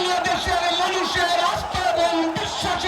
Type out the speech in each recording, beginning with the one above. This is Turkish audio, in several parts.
বাংলাদেশের মানুষের আস্থা এবং বিশ্বাসে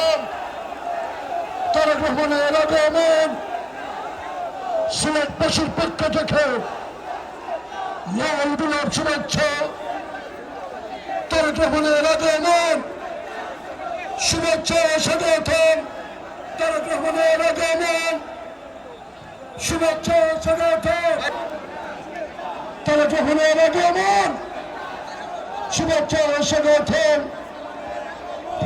طرفهن إلى بيمين Sıvat basır dikkat edin. Yağıldılar çırınca. Tarıklıkını eladığımın. Sıvatça yaşadı atan. Tarıklıkını eladığımın. Sıvatça yaşadı atan. Tarıklıkını eladığımın. Sıvatça yaşadı atan.